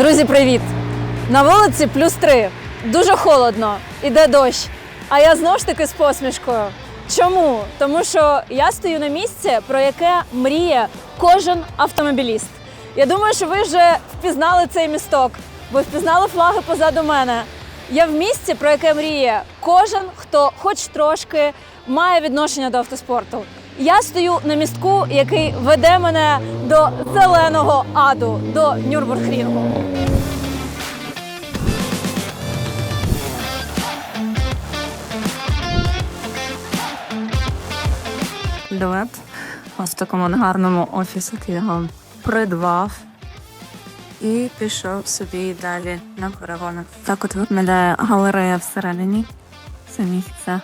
Друзі, привіт! На вулиці плюс три. Дуже холодно, іде дощ. А я знову ж таки з посмішкою. Чому? Тому що я стою на місці, про яке мріє кожен автомобіліст. Я думаю, що ви вже впізнали цей місток, бо впізнали флаги позаду мене. Я в місці, про яке мріє кожен, хто хоч трошки має відношення до автоспорту. Я стою на містку, який веде мене до зеленого аду, до Нюрбургрінгу. дует. Ось в такому гарному офісі його придбав і пішов собі далі на перегони. Так от виглядає галерея всередині. Це місце,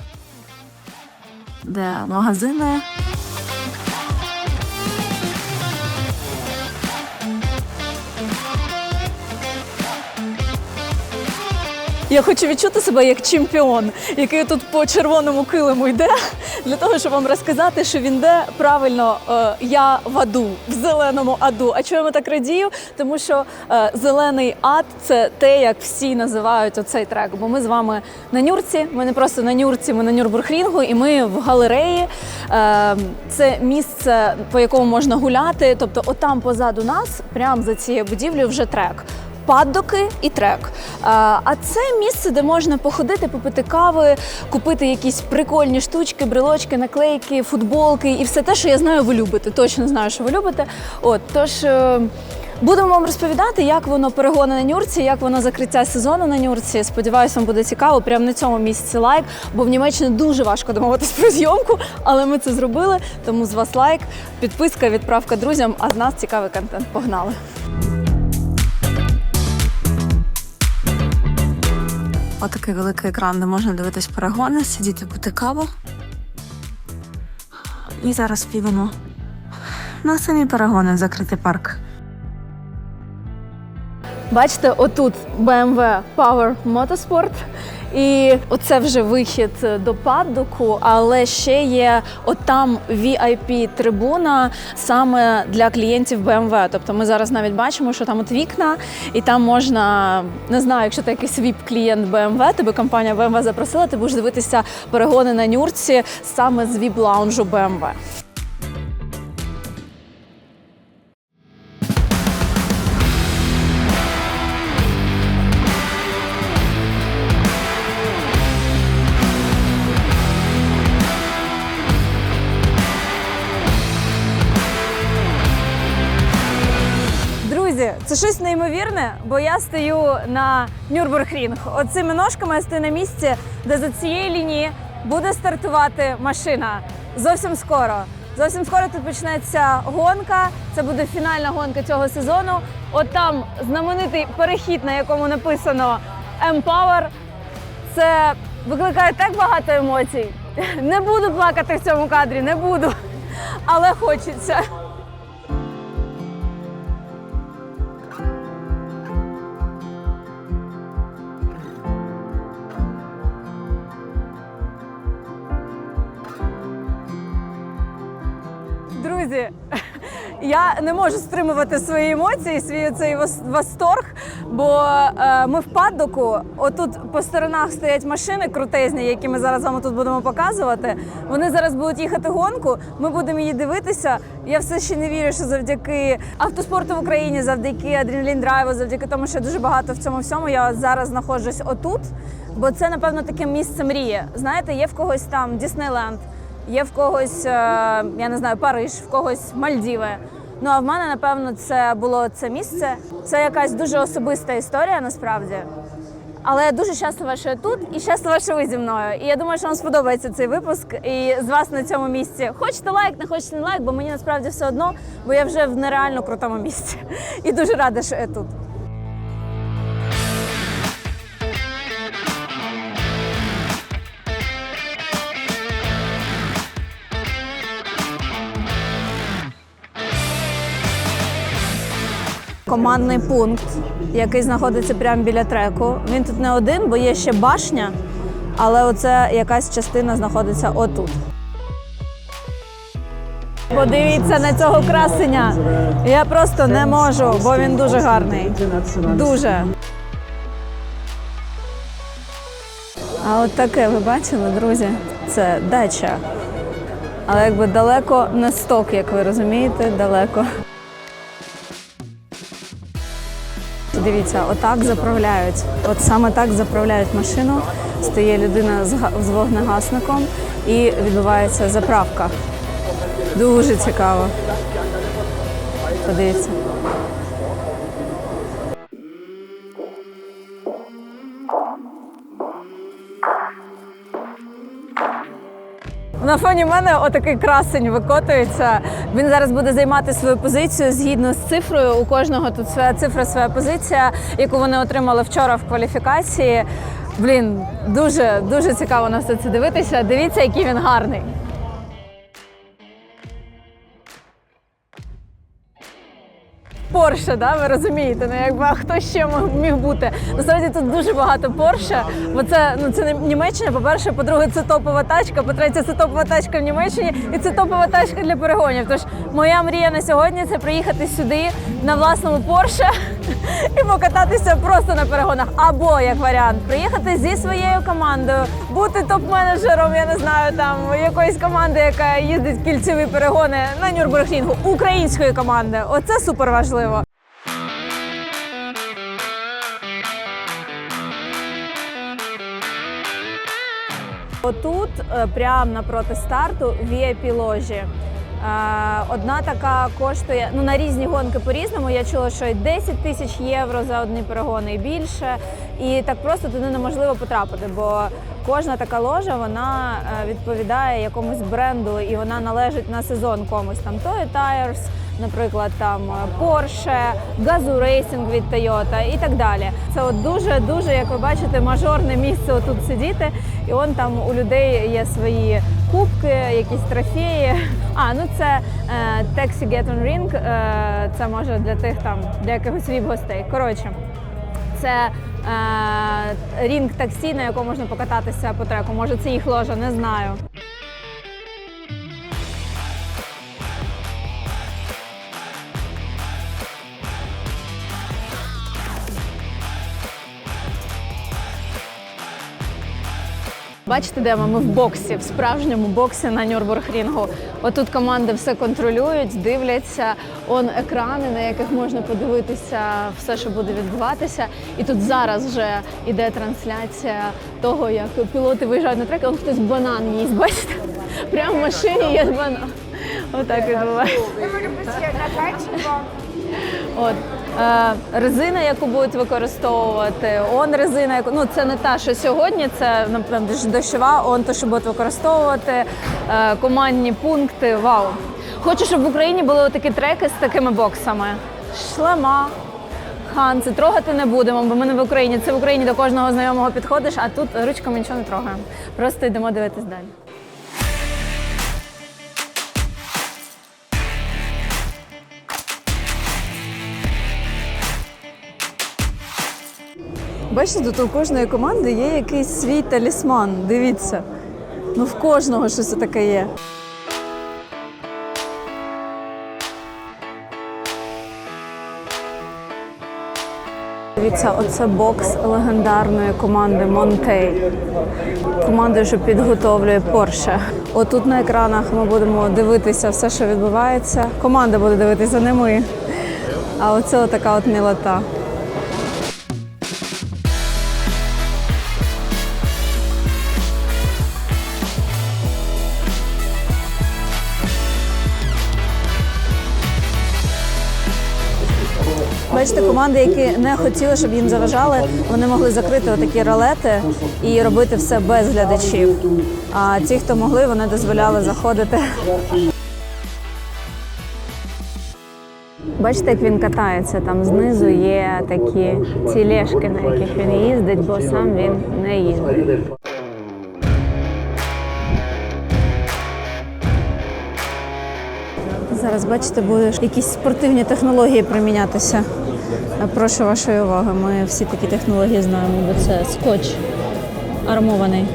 де магазини. Я хочу відчути себе як чемпіон, який тут по червоному килиму йде, для того, щоб вам розказати, що він йде правильно. е, я в аду, в зеленому аду. А чому я так радію? Тому що е, зелений ад це те, як всі називають оцей трек. Бо ми з вами на нюрці. Ми не просто на нюрці, ми на Нюрбургрінгу, і ми в галереї. Е, це місце, по якому можна гуляти. Тобто, отам позаду нас, прямо за цією будівлею, вже трек паддоки і трек. А а це місце, де можна походити, попити кави, купити якісь прикольні штучки, брелочки, наклейки, футболки і все те, що я знаю, ви любите. Точно знаю, що ви любите. От тож. е, Будемо вам розповідати, як воно перегони на Нюрці, як воно закриття сезону на Нюрці. Сподіваюсь, вам буде цікаво. Прямо на цьому місці лайк, бо в Німеччині дуже важко домовитись про зйомку, але ми це зробили. Тому з вас лайк, підписка, відправка друзям. А з нас цікавий контент. Погнали! Отакий великий екран, де можна дивитись перегони, сидіти пити каву. І зараз підемо на самі перегони в закритий парк. Бачите, отут BMW Power Motorsport. І оце вже вихід до паддоку, але ще є отам VIP-трибуна саме для клієнтів BMW. Тобто ми зараз навіть бачимо, що там от вікна, і там можна, не знаю, якщо ти якийсь VIP-клієнт BMW, тебе компанія BMW запросила, ти будеш дивитися перегони на нюрці саме з VIP-лаунжу BMW. Друзі, це щось неймовірне, бо я стою на Нюрбургрінг. Оцими ножками я стою на місці, де за цієї лінії буде стартувати машина. Зовсім скоро. Зовсім скоро тут почнеться гонка. Це буде фінальна гонка цього сезону. От там знаменитий перехід, на якому написано Empower. Це викликає так багато емоцій. Не буду плакати в цьому кадрі, не буду. Але хочеться. Я не можу стримувати свої емоції, свій цей вос- восторг, бо е, ми в паддоку, отут по сторонах стоять машини крутезні, які ми зараз вам тут будемо показувати. Вони зараз будуть їхати гонку. Ми будемо її дивитися. Я все ще не вірю, що завдяки автоспорту в Україні, завдяки адреналін драйву, завдяки тому, що дуже багато в цьому всьому. Я зараз знаходжусь отут, бо це напевно таке місце мрії. Знаєте, є в когось там Діснейленд. Є в когось, е, я не знаю, Париж, в когось Мальдіви. Ну а в мене, напевно, це було це місце. Це якась дуже особиста історія насправді. Але я дуже щаслива, що я тут і щаслива, що ви зі мною. І я думаю, що вам сподобається цей випуск. І з вас на цьому місці. Хочете лайк, не хочете не лайк, бо мені насправді все одно, бо я вже в нереально крутому місці. І дуже рада, що я тут. Командний пункт, який знаходиться прямо біля треку. Він тут не один, бо є ще башня, але оце якась частина знаходиться отут. Подивіться на цього красення. Я просто не можу, бо він дуже гарний. Дуже. А от таке ви бачили, друзі? Це дача. Але якби далеко не сток, як ви розумієте, далеко. Дивіться, отак заправляють. От саме так заправляють машину. Стає людина з вогнегасником і відбувається заправка. Дуже цікаво. Подивіться. На фоні мене отакий красень викотується. Він зараз буде займати свою позицію згідно з цифрою. У кожного тут своя цифра, своя позиція, яку вони отримали вчора в кваліфікації. Блін, дуже дуже цікаво на все це дивитися. Дивіться, який він гарний. Порше, да, ви розумієте, ну якби а хто ще міг бути? Насправді тут дуже багато Порше, бо це ну це не Німеччина. По-перше, по-друге, це топова тачка. По-третє, це топова тачка в Німеччині, і це топова тачка для перегонів. Тож моя мрія на сьогодні це приїхати сюди на власному Порше і покататися просто на перегонах. Або як варіант, приїхати зі своєю командою, бути топ-менеджером, я не знаю, там якоїсь команди, яка їздить кільцеві перегони на Нюрбургрінгу, української команди. Оце супер важливо. Отут, е, прямо напроти старту, vip ложі. Одна така коштує ну на різні гонки по-різному. Я чула, що й 10 тисяч євро за одні перегони і більше. І так просто туди неможливо потрапити, бо кожна така ложа вона е, відповідає якомусь бренду і вона належить на сезон комусь там Toy Tires, наприклад, там е, Porsche, Gazoo Racing від Toyota і так далі. Це от дуже дуже, як ви бачите, мажорне місце отут сидіти. І он там у людей є свої кубки, якісь трофеї. А ну це е, Taxi Get on Ring, е, Це може для тих там для якихось віп гостей. Коротше, це е, рінг таксі, на якому можна покататися по треку. Може, це їх ложа, не знаю. Бачите, де ми? Ми в боксі, в справжньому боксі на Нюрбургрінгу. Отут команди все контролюють, дивляться. Он екрани, на яких можна подивитися все, що буде відбуватися. І тут зараз вже іде трансляція того, як пілоти виїжджають на трек. Он хтось банан їсть. Бачите? Прямо в машині є банан. Отак відбувається. От е, резина, яку будуть використовувати, он резина, яку ну це не та, що сьогодні, це напевно дощова, он то, що будуть використовувати, е, командні пункти. Вау! Хочу, щоб в Україні були такі треки з такими боксами. Шлема. Ханси, трогати не будемо, бо ми не в Україні. Це в Україні до кожного знайомого підходиш, а тут ручками нічого не трогаємо. Просто йдемо дивитись далі. Бачите, тут у кожної команди є якийсь свій талісман. Дивіться. Ну в кожного щось таке є. Дивіться, оце бокс легендарної команди Монтей. Команди, що підготовлює Порше. Отут на екранах ми будемо дивитися все, що відбувається. Команда буде дивитися, не ми. А оце така от мілота. Бачите, команди, які не хотіли, щоб їм заважали, вони могли закрити отакі ролети і робити все без глядачів. А ті, хто могли, вони дозволяли заходити. Бачите, як він катається. Там знизу є такі тілешки, на яких він їздить, бо сам він не їздить. Зараз бачите, будуть якісь спортивні технології примінятися. Прошу вашої уваги. Ми всі такі технології знаємо, бо це скотч армований.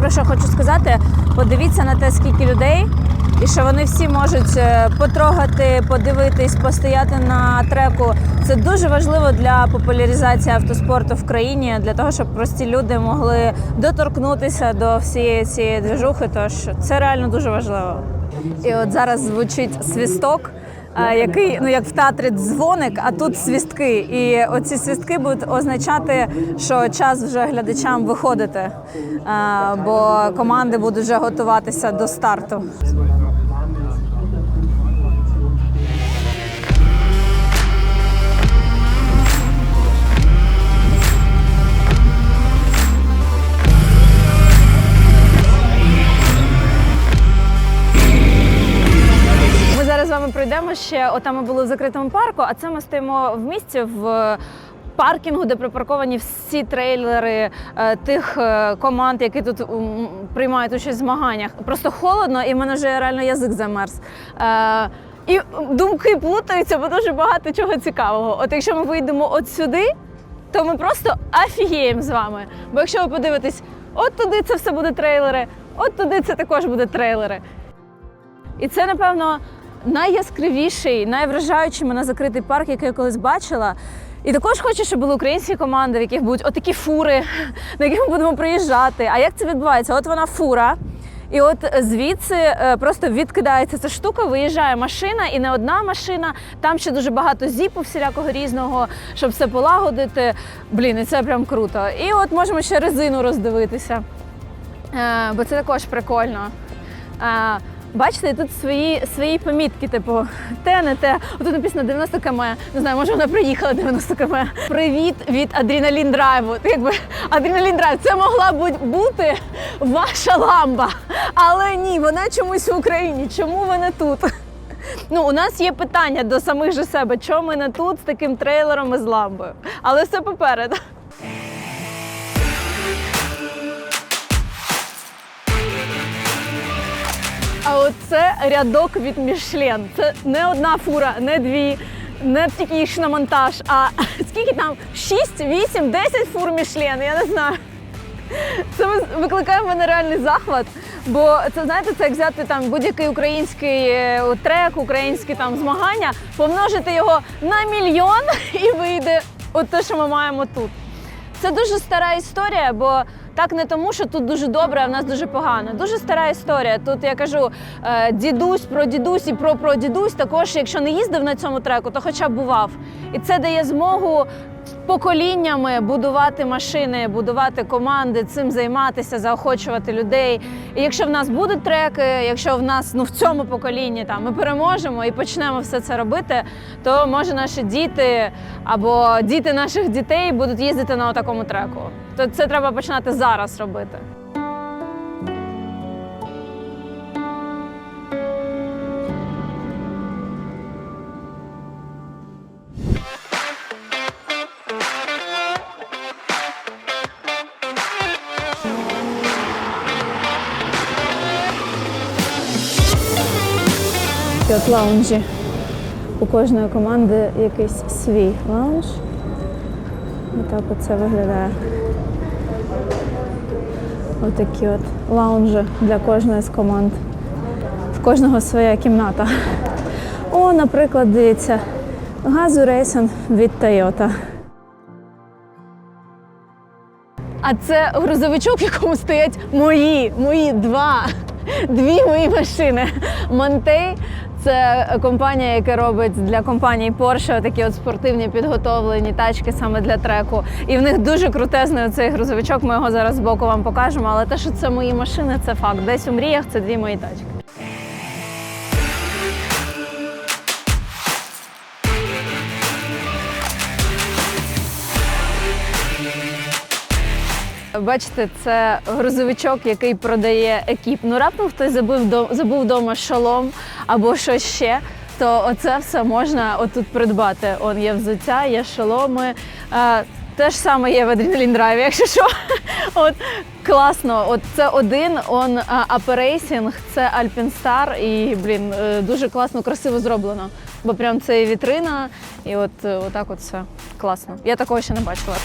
про що хочу сказати. Подивіться на те, скільки людей, і що вони всі можуть е, потрогати, подивитись, постояти на треку. Це дуже важливо для популяризації автоспорту в країні, для того, щоб прості люди могли доторкнутися до всієї цієї движухи. Тож це реально дуже важливо. І от зараз звучить свісток. Який ну як в театрі дзвоник, а тут свістки. І оці свістки будуть означати, що час вже глядачам виходити, бо команди будуть вже готуватися до старту. Пройдемо ще. Отам ми були в закритому парку, а це ми стоїмо в місці в. Паркінгу, де припарковані всі трейлери е, тих е, команд, які тут м, приймають участь в змаганнях. Просто холодно, і в мене вже реально язик замерз. Е, і думки плутаються, бо дуже багато чого цікавого. От якщо ми вийдемо от сюди, то ми просто офігіємо з вами. Бо якщо ви подивитесь, от туди це все буде трейлери, от туди це також буде трейлери. І це, напевно, найяскравіший, найвражаючий мене закритий парк, який я колись бачила. І також хочу, щоб були українські команди, в яких будуть отакі фури, на яких ми будемо приїжджати. А як це відбувається? От вона фура. І от звідси е, просто відкидається ця штука, виїжджає машина, і не одна машина. Там ще дуже багато зіпу всілякого різного, щоб все полагодити. Блін, і це прям круто. І от можемо ще резину роздивитися, е, бо це також прикольно. Бачите, тут свої, свої помітки, типу, те, не те. Отут написано 90 км. Не знаю, може вона приїхала 90 км. Привіт від адреналін драйву. Якби адреналін драйв. Це могла бу- бути ваша ламба. Але ні, вона чомусь в Україні. Чому ви не тут? Ну, у нас є питання до самих же себе, чому ми не тут з таким трейлером і з ламбою. Але все попереду. А оце рядок від Мішлен. Це не одна фура, не дві, не тільки їх на монтаж, а скільки там? 6, 8, 10 фур Мішлен, я не знаю. Це ви- викликає в мене реальний захват. Бо це знаєте, це як взяти там будь-який український е, трек, українські там змагання, помножити його на мільйон і вийде от те, що ми маємо тут. Це дуже стара історія, бо так не тому, що тут дуже добре, а в нас дуже погано. Дуже стара історія. Тут я кажу е, дідусь про дідусь і про про дідусь. Також, якщо не їздив на цьому треку, то хоча б бував. І це дає змогу поколіннями будувати машини, будувати команди, цим займатися, заохочувати людей. І якщо в нас будуть треки, якщо в нас ну в цьому поколінні там ми переможемо і почнемо все це робити, то може наші діти або діти наших дітей будуть їздити на такому треку. То це треба починати зараз робити. От лаунжі. У кожної команди якийсь свій лаунж. Отак от це виглядає. Отакі от лаунжі для кожної з команд. В кожного своя кімната. О, наприклад, дивіться, газу рейсинг від Toyota. А це грузовичок, в якому стоять мої, мої два, дві мої машини. Монтей це компанія, яка робить для компанії Porsche такі от спортивні підготовлені тачки саме для треку. І в них дуже крутезний цей грузовичок. Ми його зараз збоку вам покажемо. Але те, що це мої машини, це факт. Десь у мріях це дві мої тачки. Бачите, це грузовичок, який продає екіп. Ну раптом хтось забув забув вдома шолом або щось ще. То оце все можна отут придбати. Он є взуття, є шоломи. Те ж саме є в адреналін драйві, якщо що. От класно. От це один, он аперейсінг, це Альпінстар, і блін, е, дуже класно, красиво зроблено. Бо прям це вітрина, і от е, отак от все класно. Я такого ще не бачила.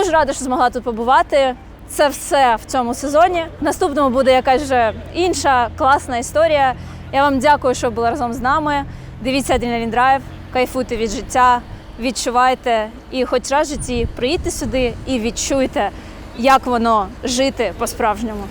Дуже рада, що змогла тут побувати. Це все в цьому сезоні. В наступному буде якась вже інша класна історія. Я вам дякую, що були разом з нами. Дивіться Адреналін Драйв, кайфуйте від життя, відчувайте і хоч раз в житті приїдьте сюди і відчуйте, як воно жити по-справжньому.